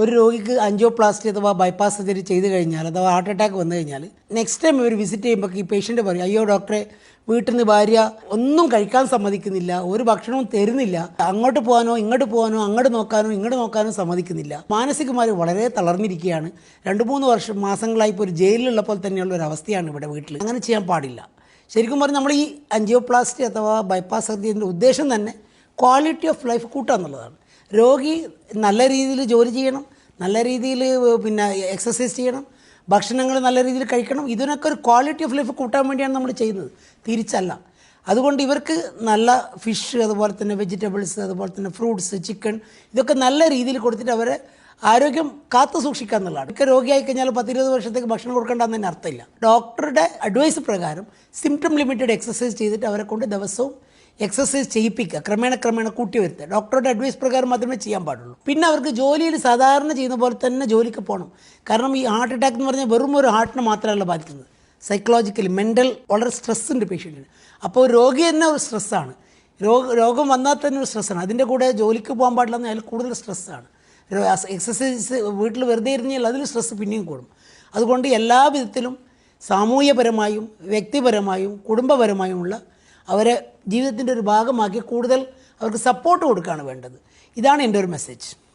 ഒരു രോഗിക്ക് ആൻജിയോപ്ലാസ്റ്റി അഥവാ ബൈപ്പാസ് സർജറി ചെയ്ത് കഴിഞ്ഞാൽ അഥവാ ഹാർട്ട് അറ്റാക്ക് വന്നു കഴിഞ്ഞാൽ നെക്സ്റ്റ് ടൈം ഇവർ വിസിറ്റ് ചെയ്യുമ്പോൾ ഈ പേഷ്യന്റ് പറയും അയ്യോ ഡോക്ടറെ വീട്ടിൽ നിന്ന് ഭാര്യ ഒന്നും കഴിക്കാൻ സമ്മതിക്കുന്നില്ല ഒരു ഭക്ഷണവും തരുന്നില്ല. അങ്ങോട്ട് പോകാനോ ഇങ്ങോട്ട് പോകാനോ അങ്ങോട്ട് നോക്കാനോ ഇങ്ങോട്ട് നോക്കാനോ സമ്മതിക്കുന്നില്ല. മാനസികമായി വളരെ തളർന്നിരിക്കുകയാണ്. രണ്ട് മൂന്ന് വർഷം മാസങ്ങളായി ഇപ്പോൾ ഒരു ജയിലിലുള്ളപ്പോൾ തന്നെയുള്ള ഒരു അവസ്ഥയാണ് ഇവിടെ വീട്ടിൽ. അങ്ങനെ ചെയ്യാൻ പാടില്ല. ശരിക്കും പറഞ്ഞാൽ നമ്മൾ ഈ അഞ്ചിയോപ്ലാസ്റ്റി അഥവാ ബൈപ്പാസ് സർജറിന്റെ ഉദ്ദേശം തന്നെ ക്വാളിറ്റി ഓഫ് ലൈഫ് കൂട്ടുക എന്നുള്ളതാണ്. രോഗി നല്ല രീതിയിൽ ജോലി ചെയ്യണം നല്ല രീതിയിൽ പിന്നെ എക്സസൈസ് ചെയ്യണം ഭക്ഷണങ്ങൾ നല്ല രീതിയിൽ കഴിക്കണം. ഇതിനൊക്കെ ഒരു ക്വാളിറ്റി ഓഫ് ലൈഫ് കൂട്ടാൻ വേണ്ടിയാണ് നമ്മൾ ചെയ്യുന്നത്. തിരിച്ചല്ല. അതുകൊണ്ട് ഇവർക്ക് നല്ല ഫിഷ് അതുപോലെ തന്നെ വെജിറ്റബിൾസ് അതുപോലെ തന്നെ ഫ്രൂട്ട്സ് ചിക്കൻ ഇതൊക്കെ നല്ല രീതിയിൽ കൊടുത്തിട്ട് അവരെ ആരോഗ്യം കാത്തു സൂക്ഷിക്കുക എന്നുള്ളതാണ്. ഒക്കെ രോഗിയായി കഴിഞ്ഞാൽ പത്തിരുപത് വർഷത്തേക്ക് ഭക്ഷണം കൊടുക്കേണ്ടെന്ന് തന്നെ അർത്ഥമില്ല. ഡോക്ടറുടെ അഡ്വൈസ് പ്രകാരം സിംറ്റം ലിമിറ്റഡ് എക്സസൈസ് ചെയ്തിട്ട് അവരെ കൊണ്ട് ദിവസവും എക്സസൈസ് ചെയ്യിപ്പിക്കുക. ക്രമേണ ക്രമേണ കൂട്ടി വരുത്തുക. ഡോക്ടറുടെ അഡ്വൈസ് പ്രകാരം മാത്രമേ ചെയ്യാൻ പാടുള്ളൂ. പിന്നെ അവർക്ക് ജോലിയിൽ സാധാരണ ചെയ്യുന്ന പോലെ തന്നെ ജോലിക്ക് പോകണം. കാരണം ഈ ഹാർട്ട് അറ്റാക്ക് എന്ന് പറഞ്ഞാൽ വെറും ഒരു ഹാർട്ടിനെ മാത്രമല്ല ബാധിക്കുന്നത്. സൈക്കോളജിക്കലി മെന്റൽ വളരെ സ്ട്രെസ് ഉണ്ട് പേഷ്യന്റിന് അപ്പോൾ രോഗി തന്നെ ഒരു സ്ട്രെസ്സാണ് രോഗ രോഗം വന്നാൽ തന്നെ ഒരു സ്ട്രെസ്സാണ് അതിന്റെ കൂടെ ജോലിക്ക് പോകാൻ പാടില്ല എന്നാൽ കൂടുതൽ സ്ട്രെസ്സാണ് എക്സസൈസ് വീട്ടിൽ വെറുതെ ഇരുന്നാൽ അതിൽ സ്ട്രെസ്സ് പിന്നെയും കൂടും. അതുകൊണ്ട് എല്ലാ വിധത്തിലും സാമൂഹ്യപരമായും വ്യക്തിപരമായും കുടുംബപരമായുമുള്ള അവരെ ജീവിതത്തിന്റെ ഒരു ഭാഗമാക്കി കൂടുതൽ അവർക്ക് സപ്പോർട്ട് കൊടുക്കുകയാണ് വേണ്ടത്. ഇതാണ് എന്റെ ഒരു മെസ്സേജ്